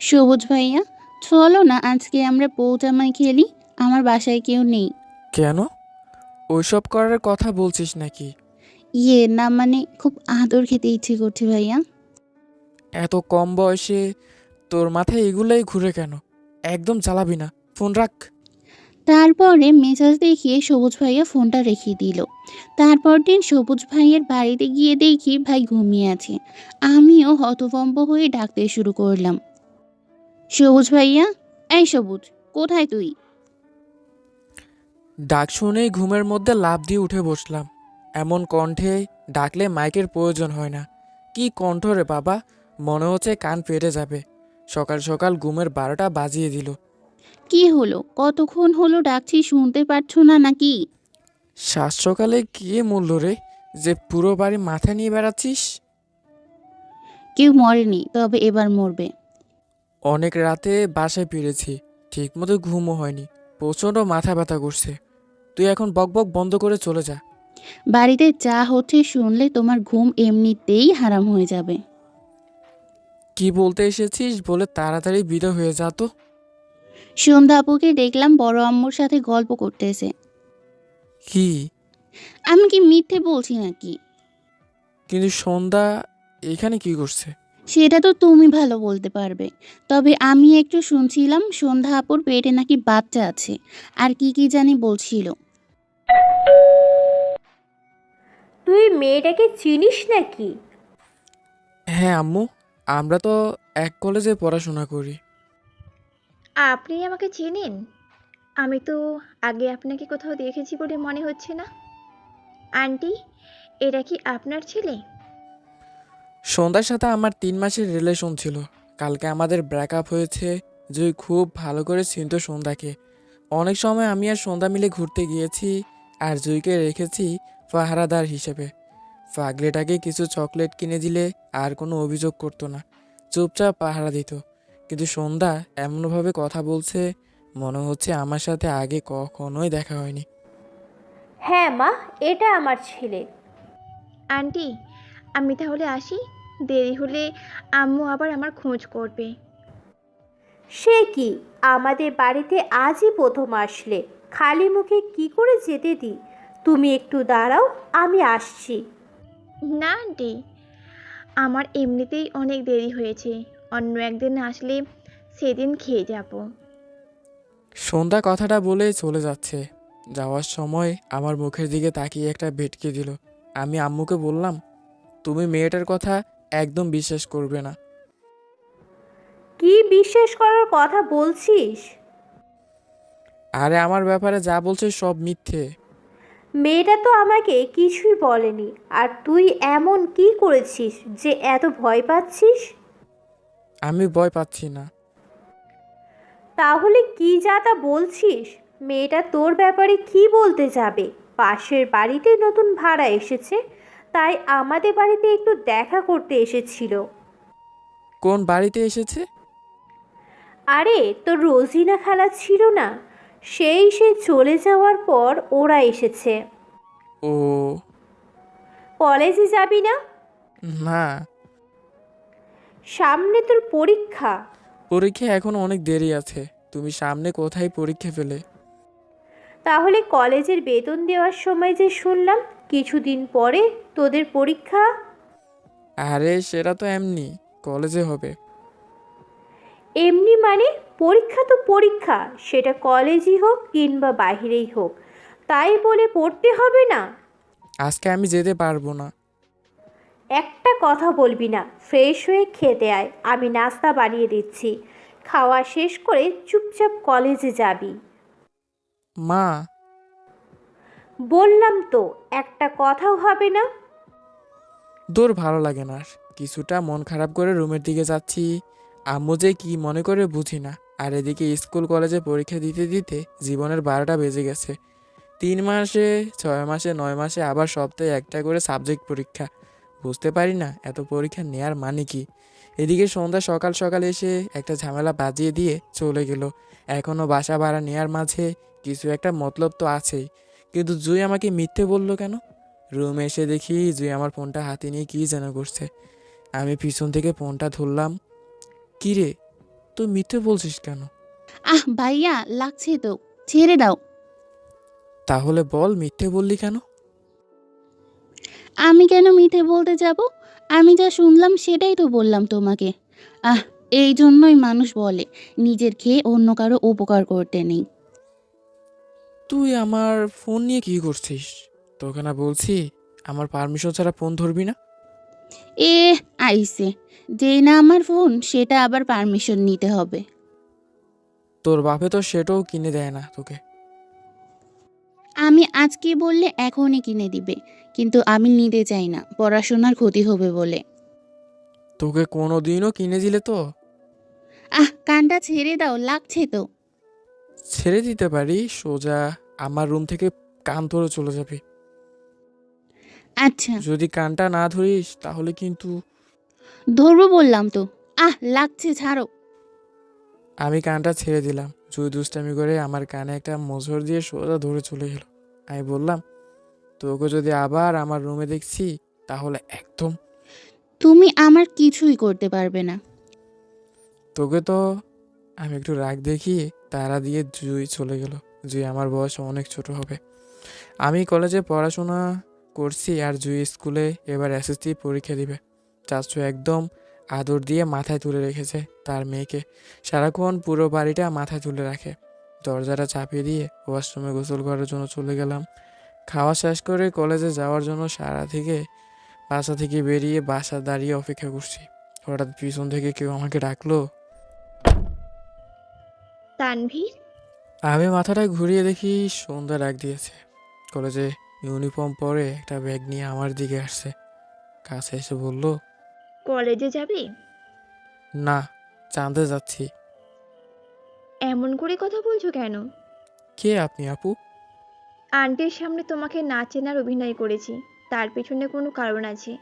সবুজ ভাইয়া চলো না আজকে আমরা পৌটামাই খেলি আমার বাসায় কেউ নেই। কেন? ওইসব করার কথা বলছিস নাকি? ইয়ে না মানে খুব আদর খেতে ইচ্ছে করছে ভাইয়া। এত কম বয়সে তোর মাথায় এগুলাই ঘুরে কেন? একদম চালাবি না ফোন রাখ। তারপরে মেজাজ দেখিয়ে সবুজ ভাইয়া ফোনটা রেখে দিল। তারপর দিন সবুজ ভাইয়ের বাড়িতে গিয়ে দেখি ভাই ঘুমিয়ে আছে। আমিও হতভম্ব হয়ে ডাকতে শুরু করলাম। সবুজ ভাইয়া এই সবুজ কোথায় তুই? ডাক শুনেই ঘুমের মধ্যে লাফ দিয়ে উঠে বসলাম। এমন কণ্ঠে ডাকলে মাইকের প্রয়োজন হয় না। কি কণ্ঠ রে বাবা মনে হচ্ছে কান ফেটে যাবে। সকাল সকাল ঘুমের বারোটা বাজিয়ে দিল। কি হলো? কতক্ষণ হলো ডাকছি শুনতে পারছ না নাকি? সাত সকালে কি মূল্য রে? যে পুরো বাড়ি মাথায় নিয়ে বেড়াচ্ছিস? কেউ মরেনি তবে এবার মরবে। অনেক রাতে বাসায় ফিরেছি ঠিকমতো ঘুমও হয়নি প্রচণ্ড মাথা ব্যথা করছে। তুই এখন বকবক বন্ধ করে চলে যা। বাড়িতে যা হচ্ছে শুনলে তোমার ঘুম এমনিতেই হারাম হয়ে যাবে। কি বলতে এসেছিস বলে তাড়াতাড়ি বিদা হয়ে যা তো। সন্ধ্যা আপুকে দেখলাম বড় আম্মুর সাথে গল্প করতেছে। কি? আমি কি মিথ্যে বলছি নাকি? কিন্তু সন্ধ্যা এখানে কি করছে? সেটা তো তুমি ভালো বলতে পারবে। তবে আমি একটু শুনছিলাম সন্ধ্যা আপুর পেটে নাকি বাচ্চা আছে। আর কি কি জানি বলছিল। তুই মেয়েটাকে চিনিস নাকি? হ্যাঁ আম্মু আমরা তো এক কলেজে পড়াশোনা করি। আপনি আমাকে চেনেন? আমি তো আগে আপনাকে কোথাও দেখেছি বলে মনে হচ্ছে না। আন্টি এটা কি আপনার ছেলে? সন্ধ্যার সাথে আমার তিন মাসের রিলেশন ছিল। কালকে আমাদের ব্রেকআপ হয়েছে জুই খুব ভালো করে চিনত সন্ধ্যাকে। অনেক সময় আমি আর সন্ধ্যা মিলে ঘুরতে গিয়েছি আর জুইকে রেখেছি পাহারাদার হিসেবে। পাগলেটাকে কিছু চকলেট কিনে দিলে আর কোনো অভিযোগ করতো না। চুপচাপ পাহারা দিত। কিন্তু সন্ধ্যা এমনভাবে কথা বলছে মনে হচ্ছে আমার সাথে আগে কখনোই দেখা হয়নি। হ্যাঁ মা এটা আমার ছেলে। আন্টি আমি তাহলে আসি। দেরি হলে আম্মু আবার আমার খোঁজ করবে। সে কি? আমাদের বাড়িতে আজই প্রথম আসলে। খালি মুখে কি করে যেতে দি তুমি একটু দাঁড়াও আমি আসছি। না আন্টি আমার এমনিতেই অনেক দেরি হয়েছে। অন্য একদিন আসলে সেদিন খেয়ে যাব। সন্ধ্যা কথাটা বলে চলে যাচ্ছে। যাওয়ার সময় আমার মুখের দিকে তাকিয়ে একটা ভেটকে দিল। আমি আম্মুকে বললাম তুমি মেয়েটার কথা একদম বিশ্বাস করবে না। কি বিশ্বাস করার কথা বলছিস? আরে আমার ব্যাপারে যা বলছে সব মিথ্যে। মেয়েটা তো আমাকে কিছুই বলেনি। আর তুই এমন কি করেছিস যে এত ভয় পাচ্ছিস? আমি ভয় পাচ্ছি না। তাহলে কি যা তা বলছিস? মেয়েটা তোর ব্যাপারে কি বলতে যাবে? পাশের বাড়িতে নতুন ভাড়া এসেছে। তাই আমাদের বাড়িতে একটু দেখা করতে এসেছিল। কোন বাড়িতে এসেছে? আরে তোর রোজিনা খালা ছিল না সেই সে চলে যাওয়ার পর ওরা এসেছে। ও। কলেজে যাবি না? না। সামনে তোর পরীক্ষা। পরীক্ষা এখন অনেক দেরি আছে তুমি সামনে কোথায় পরীক্ষা ফেলে তাহলে কলেজের বেতন দেওয়ার সময় যে শুনলাম কিছুদিন পরে তোদের পরীক্ষা? আরে সেটা তো এমনি। কলেজে হবে। এমনি মানে পরীক্ষা তো পরীক্ষা। সেটা কলেজই হোক কিংবা বাহিরেই হোক। তাই বলে পড়তে হবে না? আজকে আমি যেতে পারব না। একটা কথা বলবি না। ফ্রেশ হয়ে খেতে আয়। আমি নাস্তা বানিয়ে দিচ্ছি। খাওয়া শেষ করে চুপচাপ কলেজে যাবি। মা বললাম তো, একটা কথাও হবে না। দূর ভালো লাগে না। কিছুটা মন খারাপ করে রুমের দিকে যাচ্ছি। আম্মু যে কি মনে করে বুঝি না। আর এদিকে স্কুল কলেজে পরীক্ষা দিতে দিতে জীবনের বারোটা বেজে গেছে। তিন মাসে, ছয় মাসে, নয় মাসে, আবার সপ্তাহে একটা করে সাবজেক্ট পরীক্ষা। বুঝতে পারি না, এত পরীক্ষা নেয়ার মানে কি? এদিকে সন্ধ্যা সকাল সকাল এসে একটা ঝামেলা বাজিয়ে দিয়ে চলে গেল। এখনও বাসা ভাড়া নেয়ার মাঝে কিছু একটা মতলব তো আছেই। কিন্তু জুই আমাকে মিথ্যে বলল কেন? রুমে এসে দেখি জুই আমার ফোনটা হাতে নিয়ে কী যেন করছে। আমি পিছন থেকে ফোনটা ধরলাম। কী রে? তুই মিথ্যে বলছিস কেন? আহ ভাইয়া লাগছে তো। ছেড়ে দাও। তাহলে বল মিথ্যে বললি কেন? আমি কেন মিথ্যে বলতে যাব? আমি যা শুনলাম সেটাই তো বললাম তোমাকে। আহ এই জন্যই মানুষ বলে নিজের খেয়ে অন্য কারও উপকার করতে নেই। তুই আমার ফোন নিয়ে কি করছিস? তোকে না বলছি আমার পারমিশন ছাড়া ফোন ধরবি না? এ আইসে। যে না আমার ফোন সেটা আবার পারমিশন নিতে হবে। তোর বাপে তো সেটাও কিনে দেয় না তোকে। আমি আজকে বললে এখনই কিনে দিবে কিন্তু আমি নিতে চাই না পড়াশোনার ক্ষতি হবে বলে। তোকে কোনো দিনও কিনে দিলে তো? আহ কানটা ছেড়ে দাও লাগছে তো। ছেড়ে দিতে পারি? সোজা আমার রুম থেকে কান ধরে চলে যাবি। আচ্ছা। যদি কানটা না ধরিস তাহলে কিন্তু ধরবো বললাম তো। আহ লাগছে ছাড়ো। আমি কানটা ছেড়ে দিলাম। জুই দুষ্টামি করে আমার কানে একটা মোজর দিয়ে সোজা ধরে চলে গেল আমি বললাম তোকে যদি আবার আমার রুমে দেখছি তাহলে একদম তুমি আমার কিছুই করতে পারবে না। তোকে তো আমি একটু রাগ দেখিয়ে তারা দিয়ে জুই চলে গেল। জুই আমার বয়স অনেক ছোট হবে। আমি কলেজে পড়াশোনা করছি আর জুই স্কুলে এবার এসএসসি পরীক্ষা দিবে। চাচু একদম আদর দিয়ে মাথায় তুলে রেখেছে তার মেয়েকে। সারাক্ষণ পুরো বাড়িটা মাথায় তুলে রাখে। দরজাটা চাপিয়ে দিয়ে ওয়াশরুমে গোসল করার জন্য চলে গেলাম। খাওয়া শেষ করে কলেজে যাওয়ার জন্য সারা থেকে বাসা থেকে বেরিয়ে বাসা দাঁড়িয়ে অপেক্ষা করছি। হঠাৎ পিছন থেকে কেউ আমাকে ডাকলো তানভীর? আমি মাথাটা ঘুরিয়ে দেখি সন্ধ্যা ডাক দিয়েছে। কলেজে ইউনিফর্ম পরে একটা ব্যাগ নিয়ে আমার দিকে আসছে। কাছে এসে বলল কলেজে যাবে? না চাঁদে যাচ্ছি। এমন করে কথা বলছো কেন? কে আপনি আপু? আন্টির সামনে তোমাকে না চেনার অভিনয় করেছি। তার পেছনে কোনো কারণ আছে?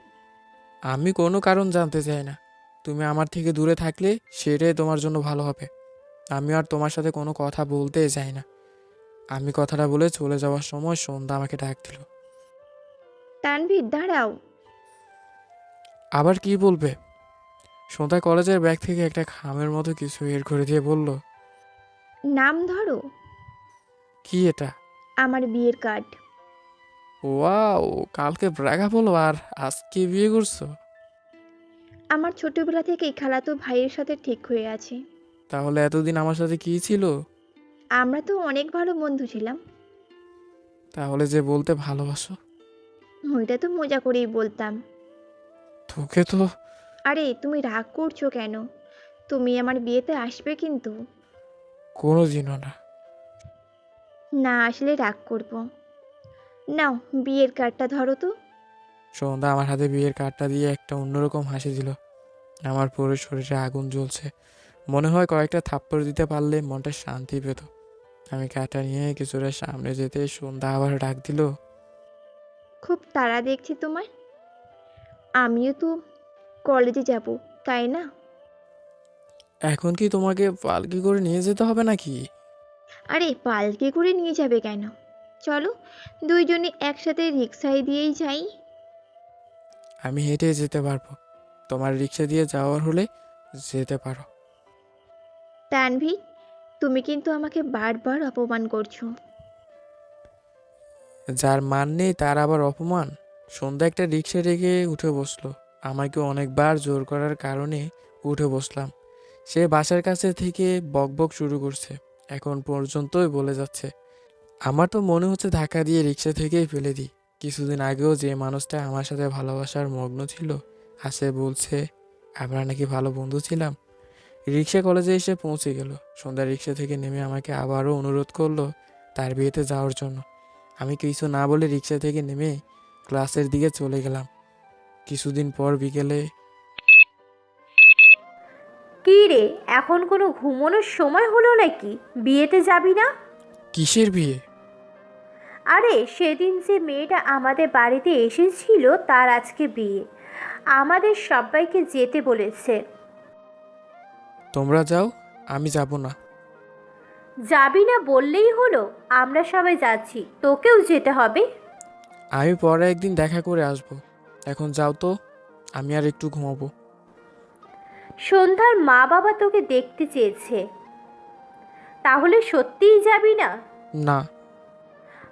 আমি কোনো কারণ জানতে চাই না। তুমি আমার থেকে দূরে থাকলে সেটাই তোমার জন্য ভালো হবে। আমি আর তোমার সাথে কোনো কথা বলতে চাই না। আমি কথাটা বলে চলে যাওয়ার সময় সন্ধ্যা আমাকে ডাক দিল তানভীর দাঁড়াও। আবার কি বলবে? সন্ধ্যা কলেজের ব্যাগ থেকে একটা খামের মতো কিছু বের করে দিয়ে বলল নাম ধরো। কি এটা? আমার বিয়ের কার্ড। ওয়াও কালকে ব্রাগা বলো আর আজকে বিয়ে করছ? আমার ছোটবেলা থেকেই খালাতো ভাইয়ের সাথে ঠিক হয়ে আছে। তাহলে এতদিন আমার সাথে কি ছিল? আমরা তো অনেক ভালো বন্ধু ছিলাম। তাহলে যে বলতে ভালোবাসো? ওইটা তো মজা করেই বলতাম। তোকে তো আরে তুমি রাগ করছ কেন? তুমি আমার বিয়েতে আসবে কিন্তু। কোনো দিনও না। না আসলে রাগ করব। নাও বিয়ের কার্ডটা ধরো তো। সন্ধ্যা আমার হাতে বিয়ের কার্ডটা দিয়ে একটা অন্যরকম হাসি দিল। আমার পুরো শরীরে আগুন জ্বলছে। মনে হয় কয়েকটা থাপ্পড় দিতে পারলে মনটা শান্তি পেত। আমি কার্ডটা নিয়ে কিছুটা সামনে যেতে সন্ধ্যা আবার ডাক দিল। খুব তাড়া দেখছি তোমার আমিও তো কলেজে যাব তাই না? এখন কি তোমাকে পালকি করে নিয়ে যেতে হবে নাকি? আরে পালকে করে নিয়ে যাবে কেন? চলো দুইজনে একসাথে রিক্সায় দিয়েই যাই। আমি হেঁটে যেতে পারব। তোমার রিক্সা দিয়ে যাওয়ার হলে যেতে পারো। তানভি, তুমি কিন্তু আমাকে বারবার অপমান করছ। যার মান নেই, তার আবার অপমান? সন্ধ্যা একটা রিক্সা রেখে উঠে বসল। আমাকে অনেকবার জোর করার কারণে উঠে বসলাম। সে বাসার কাছে থেকে বকবক শুরু করছে। এখন পর্যন্তই বলে যাচ্ছে, আমার তো মনে হচ্ছে ধাক্কা দিয়ে রিক্সা থেকেই ফেলে দিই। কিছুদিন আগেও যে মানুষটা আমার সাথে ভালোবাসার মগ্ন ছিল হাসে বলছে, আমরা নাকি ভালো বন্ধু ছিলাম। রিক্সা কলেজে এসে পৌঁছে গেল। সন্ধ্যা রিক্সা থেকে নেমে আমাকে আবারও অনুরোধ করল তার বিয়েতে যাওয়ার জন্য। আমি কিছু না বলে রিক্সা থেকে নেমে ক্লাসের দিকে চলে গেলাম। কিছুদিন পর বিকেলে কি রে এখন কোনো ঘুমানোর সময় হলো নাকি? বিয়েতে যাবি না? কিসের বিয়ে? আরে সেদিন যে মেয়েটা আমাদের বাড়িতে এসেছিল তার আজকে বিয়ে। আমাদের সবাইকে যেতে বলেছে। তোমরা যাও আমি যাব না। যাবি না বললেই হলো আমরা সবাই যাচ্ছি তোকেও যেতে হবে। আমি পরে একদিন দেখা করে আসব। এখন যাও তো আমি আর একটু ঘুমাবো। সন্ধ্যার মা বাবা তোকে দেখতে চেয়েছে। তাহলে সত্যিই যাবি না? না।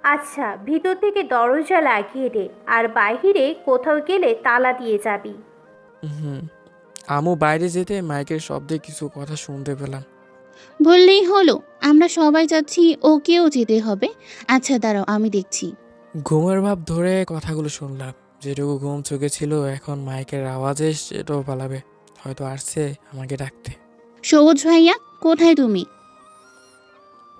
আচ্ছা ভিতর থেকে দরজা লাগিয়ে দে আর বাইরে কোথাও গেলে তালা দিয়ে যাবি। হুম। আমু বাইরে যেতে মাইকের শব্দে কিছু কথা শুনতে পেলাম। বললেই হলো আমরা সবাই যাচ্ছি ওকেও যেতে হবে। আচ্ছা দাঁড়াও আমি দেখছি। ঘুমের ভাব ধরে কথাগুলো শুনলাম। যেটুকু ঘুম চোখে ছিল এখন মাইকের আওয়াজে সেটাও পালাবে। হয়তো আসছে আমাকে ডাকতে। সবুজ ভাইয়া কোথায় তুমি?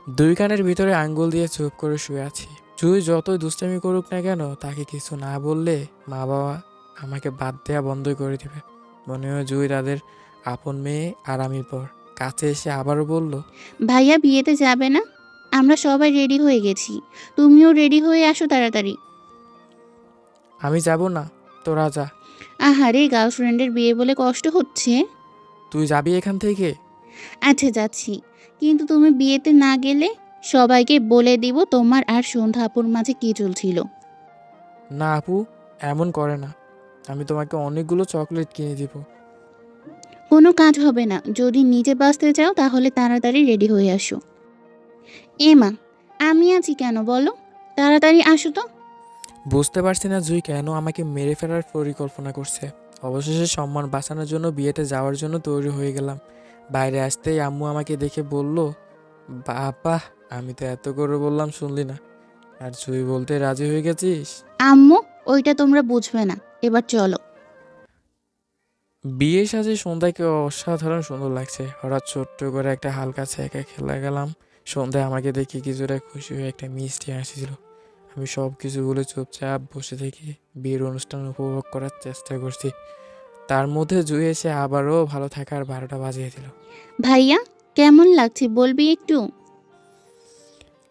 দুই কানের ভিতরে আঙ্গুল দিয়ে চুপ করে শুয়ে আছি। জুই যতই দুষ্টামি করুক না কেন তাকে কিছু না বললে মা বাবা আমাকে বাদ দেওয়া বন্ধ করে দিবে। মনে হয় জুই তাদের আপন মেয়ে আর আমি পর। কাছে এসে আবারও বলল ভাইয়া বিয়েতে যাবে না? আমরা সবাই রেডি হয়ে গেছি। তুমিও রেডি হয়ে আসো তাড়াতাড়ি। আমি যাব না তোরা যা। আহারে গার্লফ্রেন্ডের বিয়ে বলে কষ্ট হচ্ছে? তুই যাবি এখান থেকে? আচ্ছা যাচ্ছি। কিন্তু তুমি বিয়েতে না গেলে সবাইকে বলে দিব তোমার আর সন্ধ্যা আপুর মাঝে কি চলছিল। না আপু এমন করে না। আমি তোমাকে অনেকগুলো চকলেট কিনে দিব। কোনো কাজ হবে না। যদি নিজে বাঁচতে চাও তাহলে তাড়াতাড়ি রেডি হয়ে আসো। এমা আমি আছি কেন বলো? তাড়াতাড়ি আসো তো। বুঝতে পারছি না জুই কেন আমাকে মেরে ফেলার পরিকল্পনা করছে। অবশেষে সম্মান বাঁচানোর জন্য বিয়েতে যাওয়ার জন্য তৈরি হয়ে গেলাম। বাইরে আসতেই আম্মু আমাকে দেখে বলল বাবা আমি তো এত করে বললাম শুনলি না। আর জুই বলতে রাজি হয়ে গেছিস? আম্মু ওইটা তোমরা বুঝবে না। এবার চলো। বিয়ে সাজে সন্ধ্যাকে অসাধারণ সুন্দর লাগছে। হঠাৎ ছোট্ট করে একটা হালকা ছেঁকা খেলা গেলাম। সন্ধ্যায় আমাকে দেখে কিছুটা খুশি হয়ে একটা মিষ্টি হাসিছিল। আমি সব কিছু বলে চুপচাপ বসে থেকে বিয়ের অনুষ্ঠান উপভোগ করার চেষ্টা করছি। তার মধ্যে জুই এসে আবারও ভালো থাকার বারোটা বাজিয়ে দিল। ভাইয়া কেমন লাগছে? বলবি একটু?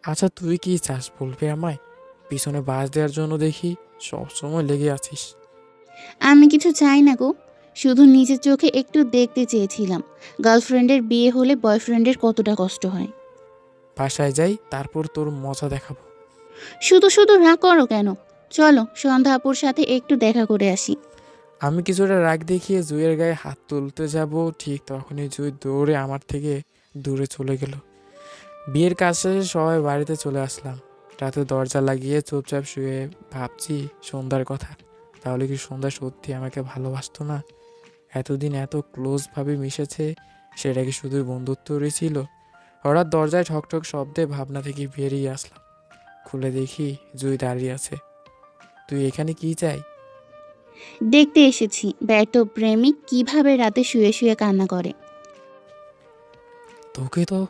আচ্ছা তুই কি চাস বলবি আমায়? পিছনে বাস দেওয়ার জন্য দেখি সবসময় লেগে আছিস। আমি কিছু চাই না গো শুধু নিজের চোখে একটু দেখতে চেয়েছিলাম। গার্লফ্রেন্ডের বিয়ে হলে বয়ফ্রেন্ডের কতটা কষ্ট হয়। বাসায় যাই তারপর তোর মজা দেখাবো। শুধু শুধু রাগ করো কেন? চলো সন্ধ্যা আপুর সাথে একটু দেখা করে আসি। আমি কিছুটা রাগ দেখিয়ে জুইয়ের গায়ে হাত তুলতে যাব ঠিক তখনই জুই দৌড়ে আমার থেকে দূরে চলে গেল। বিয়ের কাজ শেষে সবাই বাড়িতে চলে আসলাম। রাতে দরজা লাগিয়ে চুপচাপ শুয়ে ভাবছি সন্ধ্যার কথা। তাহলে কি সন্ধ্যা সত্যি আমাকে ভালোবাসতো না? এতদিন এত ক্লোজভাবে মিশেছে সেটা কি শুধু বন্ধুত্ব ছিল হঠাৎ দরজায় ঠকঠক শব্দে ভাবনা থেকে বেরিয়ে আসলাম। খুলে দেখি জুই দাঁড়িয়ে আছে। তুই এখানে কি চাই? দেখতে এসেছি ব্যর্থ প্রেমিক কীভাবে রাতে শুয়ে শুয়ে কান্না করে। তোকে তো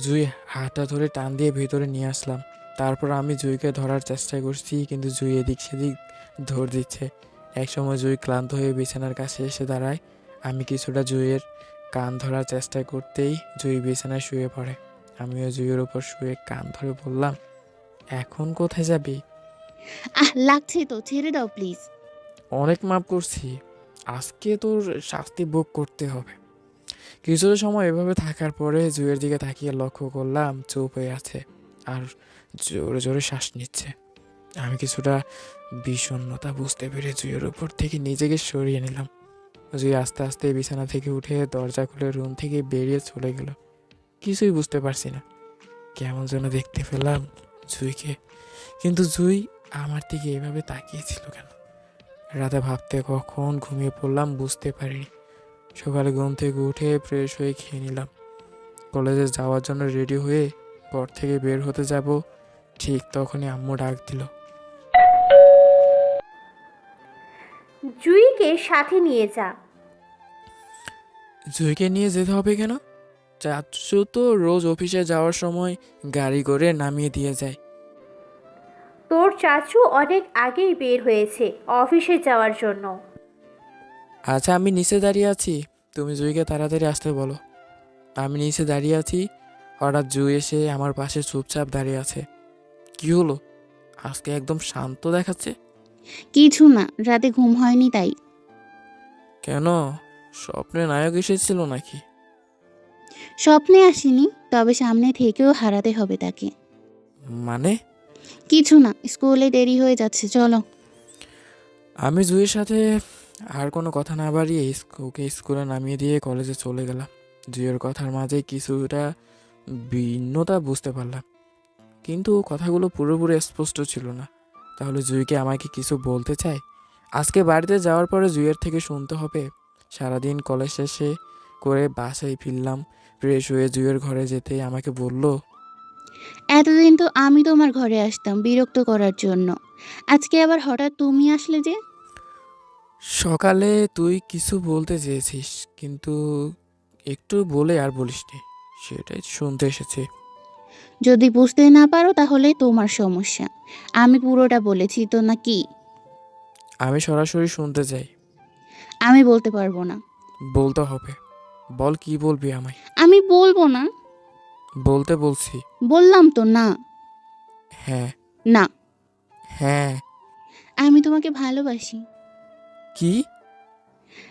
জুই হাতটা ধরে টান দিয়ে ভেতরে নিয়ে আসলাম। তারপর আমি জুইকে ধরার চেষ্টা করছি কিন্তু জুই এদিক সেদিক ধর দিচ্ছে। একসময় জুই ক্লান্ত হয়ে বিছানার কাছে এসে দাঁড়ায়। আমি কিছুটা জুইয়ের কান ধরার চেষ্টা করতেই জুই বিছানায় শুয়ে পড়ে। আমিও জুইয়ের উপর শুয়ে কান ধরে বললাম এখন কোথায় যাবি? আহ লাগছে তো ছেড়ে দাও প্লিজ। অনেক মাপ করছি। আজকে তোর শাস্তি ভোগ করতে হবে। কিছুটা সময় এভাবে থাকার পরে জুয়ের দিকে তাকিয়ে লক্ষ্য করলাম চুপ হয়ে আছে। আর জোরে জোরে শ্বাস নিচ্ছে। আমি কিছুটা বিষণ্ণতা বুঝতে পেরে জুয়ের উপর থেকে নিজেকে সরিয়ে নিলাম। জুই আস্তে আস্তে বিছানা থেকে উঠে দরজা খুলে রুম থেকে বেরিয়ে চলে গেল। কিছুই বুঝতে পারছি না। কেমন যেন দেখতে পেলাম জুইকে। কিন্তু জুই আমার দিকে এভাবে তাকিয়েছিল কেন? রাতে ভাবতে কখন ঘুমিয়ে পড়লাম বুঝতে পারিনি। সকালে ঘুম থেকে উঠে ফ্রেশ হয়ে খেয়ে নিলাম। কলেজে যাওয়ার জন্য রেডি হয়ে ঘর থেকে বের হতে যাব ঠিক তখনই আম্মু ডাক দিল। জুইকে সাথে নিয়ে যা। জুইকে নিয়ে যেতে হবে কেন? চাচু তো রোজ অফিসে যাওয়ার সময় গাড়ি করে নামিয়ে দিয়ে যায়। তোর চাচু অনেক আগেই বের হয়েছে অফিসে যাওয়ার জন্য। আচ্ছা আমি নিচে দাঁড়িয়ে আছি। তুমি জুইকে তাড়াতাড়ি আসতে বলো। আমি নিচে দাঁড়িয়ে আছি। হঠাৎ জুই এসে আমার পাশে চুপচাপ দাঁড়িয়ে আছে। কি হলো? আজকে একদম শান্ত দেখাচ্ছে। কিছু না রাতে ঘুম হয়নি তাই। কেন? স্বপ্নে নায়ক এসেছিল নাকি? স্বপ্নে আসিনি তবে সামনে থেকেও হারাতে হবে তাকে। মানে? কিছু না স্কুলে দেরি হয়ে যাচ্ছে চলো। আমি জুয়ের সাথে আর কোনো কথা না বাড়িয়ে ওকে স্কুলে নামিয়ে দিয়ে কলেজে চলে গেলাম। জুয়ের কথার মাঝে কিছুটা ভিন্নতা বুঝতে পারলাম। কিন্তু কথাগুলো পুরোপুরি স্পষ্ট ছিল না। তাহলে জুইকে আমাকে কিছু বলতে চায়? আজকে বাড়িতে যাওয়ার পরে জুইয়ের থেকে শুনতে হবে। সারাদিন কলেজ শেষে করে বাসায় ফিরলাম। ফ্রেশ হয়ে জুইয়ের ঘরে যেতে আমাকে বলল এতদিন তো আমি তোমার ঘরে আসতাম বিরক্ত করার জন্য। আজকে আবার হঠাৎ তুমি আসলে যে? সকালে তুই কিছু বলতে চেয়েছিস কিন্তু একটু বলে আর বলিসনি। সেটাই শুনতে এসেছে। যদি বুঝতে না পারো তাহলে তোমার সমস্যা। আমি পুরোটা বলেছি তো নাকি আমি সরাসরি শুনতে চাই। আমি বলতে পারব না। বলতে হবে। বল কি বলবি আমায়? আমি বলব না। বলতে বলছি। বললাম তো না। হ্যাঁ। না। হ্যাঁ। আমি তোমাকে ভালোবাসি। কি?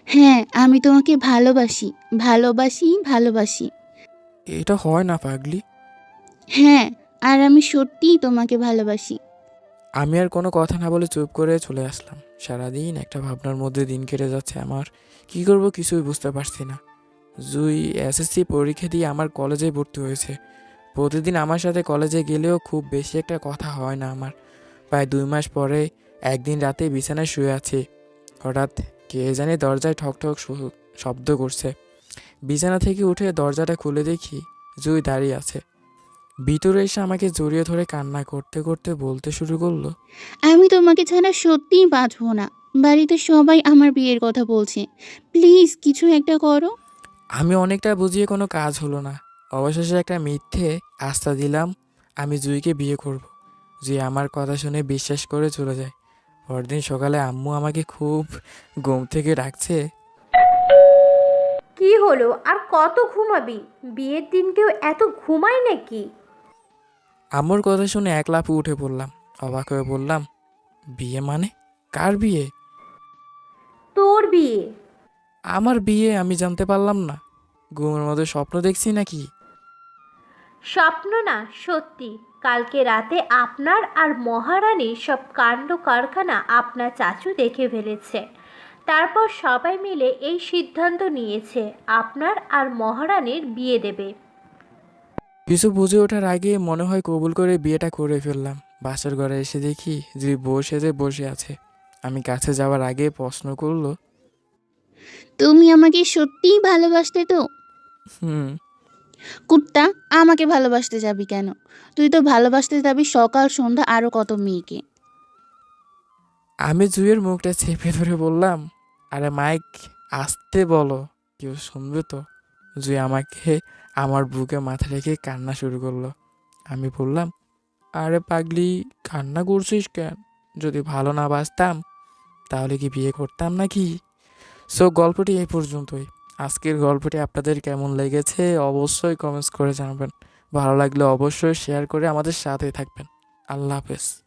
হ্যাঁ আমি তোমাকে ভালোবাসি। ভালোবাসি ভালোবাসি। এটা হয় না পাগলি। হ্যাঁ আর আমি সত্যিই তোমাকে ভালোবাসি। আমি আর কোনো কথা না বলে চুপ করে চলে আসলাম। সারাদিন একটা ভাবনার মধ্যে দিন কেটে যাচ্ছে আমার। কি করব কিছুই বুঝতে পারছি না। জুই, এসএসসি পরীক্ষা দিয়ে আমার কলেজে ভর্তি হয়েছে। প্রতিদিন আমার সাথে কলেজে গেলেও খুব বেশি একটা কথা হয় না আমার। প্রায় দুই মাস পরে একদিন রাতে বিছানায় শুয়ে আছি। হঠাৎ কে জানি দরজায় ঠক ঠক শব্দ করছে। বিছানা থেকে উঠে দরজাটা খুলে দেখি জুই দাঁড়িয়ে আছে। ভিতরে এসে আমাকে জড়িয়ে ধরে কান্না করতে করতে বলতে শুরু করল আমি তোমাকে ছাড়া সত্যিই বাঁচবো না। বাড়িতে সবাই আমার বিয়ের কথা বলছে। প্লিজ কিছু একটা করো। আমি অনেকটা বুঝিয়ে কোনো কাজ হলো না। অবশেষে একটা মিথ্যে আস্থা দিলাম আমি জুইকে বিয়ে করব। জুই আমার কথা শুনে বিশ্বাস করে চলে যায়। পরদিন সকালে আম্মু আমাকে খুব ঘুম থেকে ডাকছে। কি হলো? আর কত ঘুমাবি? বিয়ের দিন কেউ এত ঘুমায় নাকি? আম্মুর কথা শুনে এক লাফে উঠে পড়লাম। অবাক হয়ে বললাম বিয়ে মানে? কার বিয়ে? তোর বিয়ে। আমার বিয়ে আমি জানতে পারলাম না। ঘুমের মধ্যে স্বপ্ন দেখছি নাকি? স্বপ্ন না সত্যি। কালকে রাতে আপনার আর মহারানীর সব কাণ্ড কারখানা আপনার চাচু দেখে ফেলেছে। তারপর সবাই মিলে এই সিদ্ধান্ত নিয়েছে আপনার আর মহারানীর বিয়ে দেবে। কিছু বুঝে ওঠার আগে মনে হয় কবুল করে বিয়েটা করে ফেললাম। বাসার ঘরে এসে দেখি জুই বসে যে বসে আছে। আমি কাছে যাওয়ার আগে প্রশ্ন করল তুমি আমাকে সত্যিই ভালোবাসতে তো? হুম। কুত্তা আমাকে ভালোবাসতে যাবি কেন? তুই তো ভালোবাসতে যাবি সকাল সন্ধ্যা আরও কত মেয়েকে। আমি জুয়ের মুখটা চেপে ধরে বললাম আরে মাইক আসতে বলো কেউ শুনবে তো? জুই আমাকে আমার বুকে মাথা রেখে কান্না শুরু করল। আমি বললাম, আরে পাগলি, কান্না করছিস কেন? যদি ভালো না বাসতাম তাহলে কি বিয়ে করতাম নাকি? সো গল্পটি এই পর্যন্তই। আজকের গল্পটি আপনাদের কেমন লেগেছে অবশ্যই কমেন্টস করে জানাবেন। ভালো লাগলে অবশ্যই শেয়ার করে আমাদের সাথে থাকবেন। আল্লাহ হাফেজ।